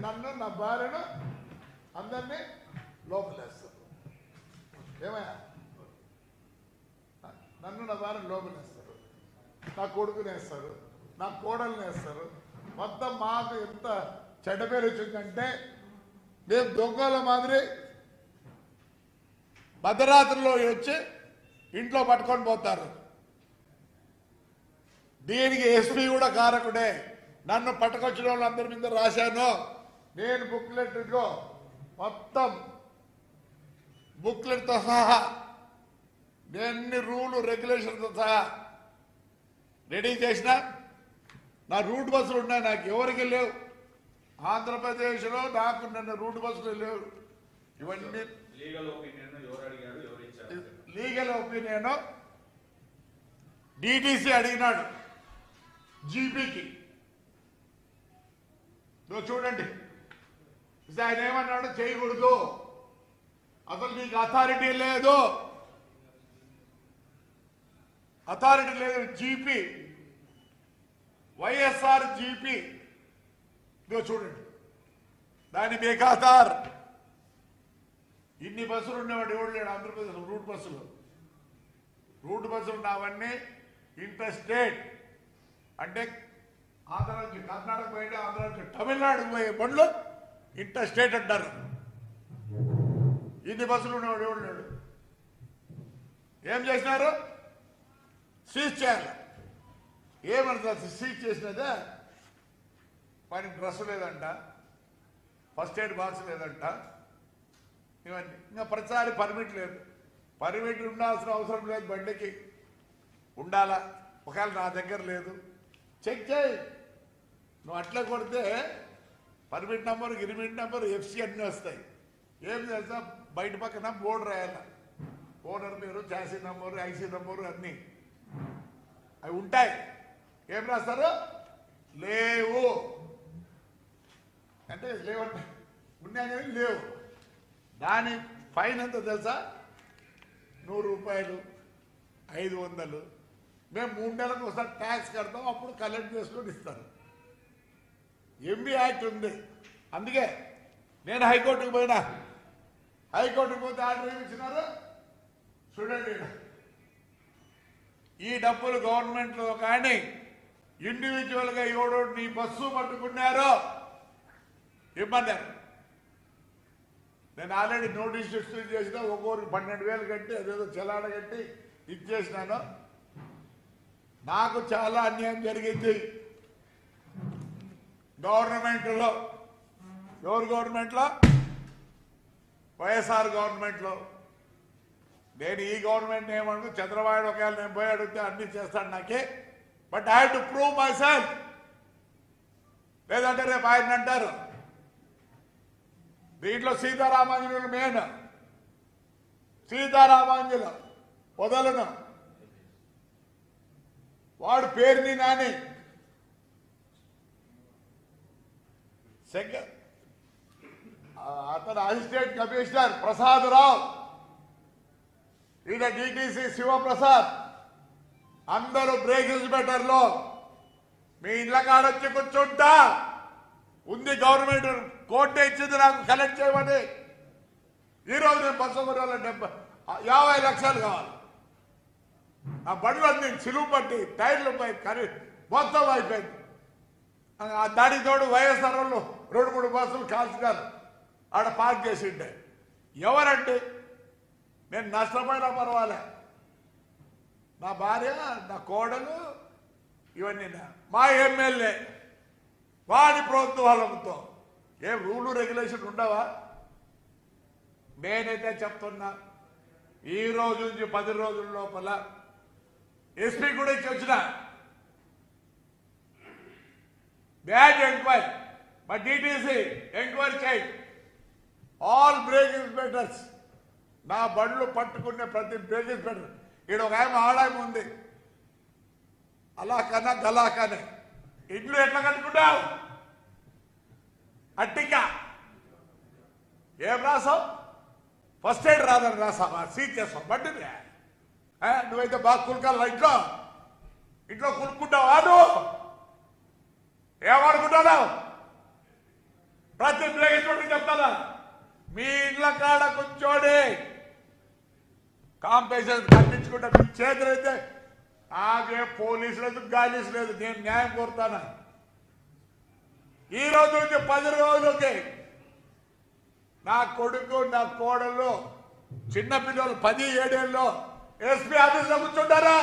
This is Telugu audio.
నన్ను నా భార్యను అందరినీ లోపలేస్తారు. ఏమయ్యా? నన్ను నా భార్యను లోపలేస్తారు. నా కొడుకుని వేస్తారు. నా కోడల్ని వేస్తారు. మొత్తం మాకు ఎంత చెడ్డ పేరు వచ్చిందంటే మేము దొంగల మాదిరి భద్రరాత్రిలో వచ్చి ఇంట్లో పట్టుకొని పోతారు. దీనికి ఎస్పీ కూడా కారకుడే. నన్ను పట్టుకొచ్చిన వాళ్ళందరి మీద రాశాను. నేను బుక్లెట్ ఇదిగో మొత్తం బుక్లెట్తో సహా ఎన్ని రూలు రెగ్యులేషన్తో సహా రెడీ చేసిన నా రూట్ బస్సులు ఉన్నాయి నాకు ఎవరికి లేవు. ఆంధ్రప్రదేశ్లో నాకు నన్ను రూట్ బస్సులు లేవు. ఇవన్నీ లీగల్ ఒపీనియన్ డిటిసి అడిగినాడు జీపీకి చూడండి. ఆయన ఏమన్నాడు చేయకూడదు అసలు నీకు అథారిటీ లేదు. అథారిటీ లేదు జీపీ వైఎస్ఆర్ జీపీ ఇదిగో చూడండి. దాని బేఖాతార్ ఇన్ని బస్సులు ఉండేవాడు ఎవడు లేడు? ఆంధ్రప్రదేశ్ రూట్ బస్సులు. రూట్ బస్సులు ఉన్నవన్నీ ఇంటర్స్టేట్. అంటే ఆంధ్ర నుంచి కర్ణాటక పోయి ఆంధ్ర నుంచి తమిళనాడు పోయే బండ్లు. ఇంటర్ స్టేట్ అంటారు. ఇన్ని బస్సులు ఉన్నాడు ఎవడు ఏం చేసినారు? సీజ్ చేయాలి. ఏమంటారు సీజ్ చేసినదే? పని డ్రెస్ లేదంట. ఫస్ట్ ఎయిడ్ బాక్స్ లేదంట. ఇవన్నీ. ఇంకా ప్రతిసారి పర్మిట్ లేదు. పర్మిట్ ఉండాల్సిన అవసరం లేదు బండికి. ఉండాలా? ఒకవేళ నా దగ్గర లేదు. చెక్ చేయి. నువ్వు అట్లా కొడితే పర్మిట్ నంబర్ గిరిమిట్ నంబర్ ఎఫ్సి అన్నీ వస్తాయి. ఏం చేస్తా బయట పక్కన బోర్డు రాయాల. ఓనర్ పేరు చాసీ నంబరు ఐసీ నంబరు అన్నీ. అవి ఉంటాయి. ఏం రాస్తారు? లేవు. అంటే లేవు ఉన్నాయి కానీ లేవు. దాని ఫైన్ ఎంత తెలుసా? నూరు రూపాయలు ఐదు వందలు. మేము మూడు నెలలకు ఒకసారి ట్యాక్స్ కడతాం అప్పుడు కలెక్ట్ చేసుకొని ఇస్తారు. ఎంబీ యాక్ట్ ఉంది. అందుకే నేను హైకోర్టుకు పోయినా. హైకోర్టుకు పోతే ఆర్డర్ ఏమి ఇచ్చినారు చూడండి. ఈ డబ్బులు గవర్నమెంట్లో కానీ ఇండివిజువల్గా ఎవడో నీ బస్సు పట్టుకున్నారో ఇమ్మన్నారు నేను ఆల్రెడీ నోటీస్ ఇష్యూ చేసిన ఒక్కొక్కరికి పన్నెండు వేలు కట్టి అదేదో చలాడ కట్టి ఇచ్చేసినాను. నాకు చాలా అన్యాయం జరిగింది. గవర్నమెంట్లో ఎవరు గవర్నమెంట్లో? వైఎస్ఆర్ గవర్నమెంట్లో. నేను ఈ గవర్నమెంట్ ఏమనుకో చంద్రబాబు ఒకవేళ నేను పోయి అడిగితే అన్ని చేస్తాను నాకే. But I to prove myself లేదంటే రేపు ఆయన అంటారు. దీంట్లో సీతారామాంజనులు మెయిన్ సీతారామాంజులు వదలను. వాడు పేరుని నాని. సెక అతను అసిస్టెంట్ కమిషనర్ ప్రసాద్ రావు. ఈయన డిటిసి శివప్రసాద్. అందరూ బ్రేక్ ఇన్స్పెక్టర్లో మీ ఇళ్ళ కాడొచ్చి కూర్చుంటా. ఉంది గవర్నమెంట్ కోర్టు ఇచ్చింది నాకు కలెక్ట్ చేయమని. ఈరోజు నేను బస్సు డెబ్బై యాభై లక్షలు కావాలి. ఆ బండ్లు అన్ని సిలువు పట్టి టైర్లు పై కరీ మొత్తం అయిపోయింది. ఆ దానికి తోడు వైఎస్ఆర్ వాళ్ళు రెండు మూడు బస్సులు కాల్చినారు ఆడ పార్క్ చేసిండే. ఎవరంటే నేను నష్టపోయినా పర్వాలే. నా భార్య నా కోడలు ఇవన్నీ మా ఎమ్మెల్యే వాడి ప్రోత్సాహంతో ఏ రూలు రెగ్యులేషన్ ఉండవా? నేనైతే చెప్తున్నా ఈ రోజు నుంచి పది రోజుల లోపల ఎస్పీ కూడా ఇచ్చి వచ్చిన బ్యాడ్ ఎంక్వైరీ. మా డిటిసి ఎంక్వైరీ చేయి ఆల్ బ్రేక్ ఇన్స్పెక్టర్స్ నా బండ్లు పట్టుకునే ప్రతి బ్రేక్ ఇన్స్పెక్టర్ ఈడ ఒక ఆయన ఆడాయం ఉంది. అలా కన్నా గలా కానీ ఇల్లు ఎట్లా కట్టుకుంటావు అట్టిగా ఏం రాసావు? ఫస్ట్ ఎయిడ్ రాదని రాసావా? సీట్ చేస్తావు బండి నువ్వైతే బాగా కులకాల ఇంట్లో. ఇంట్లో కులుక్కుంటావా? నువ్వు ప్రతి బ్రేక్ చెప్తారా? మీ ఇండ్ల కాడ కూర్చోడి. కాంపిటీషన్ కట్టించుకుంటే మీ చేతులు అయితే నాకే పోలీసు లేదు గాలీసు లేదు? నేను న్యాయం కోరుతాను? ఈ రోజు నుంచి పది రోజులకి నా కొడుకు నా కోడలు చిన్న పిల్లలు పది ఏడేళ్ళు ఎస్పీ ఆఫీస్లో కూర్చుంటారా?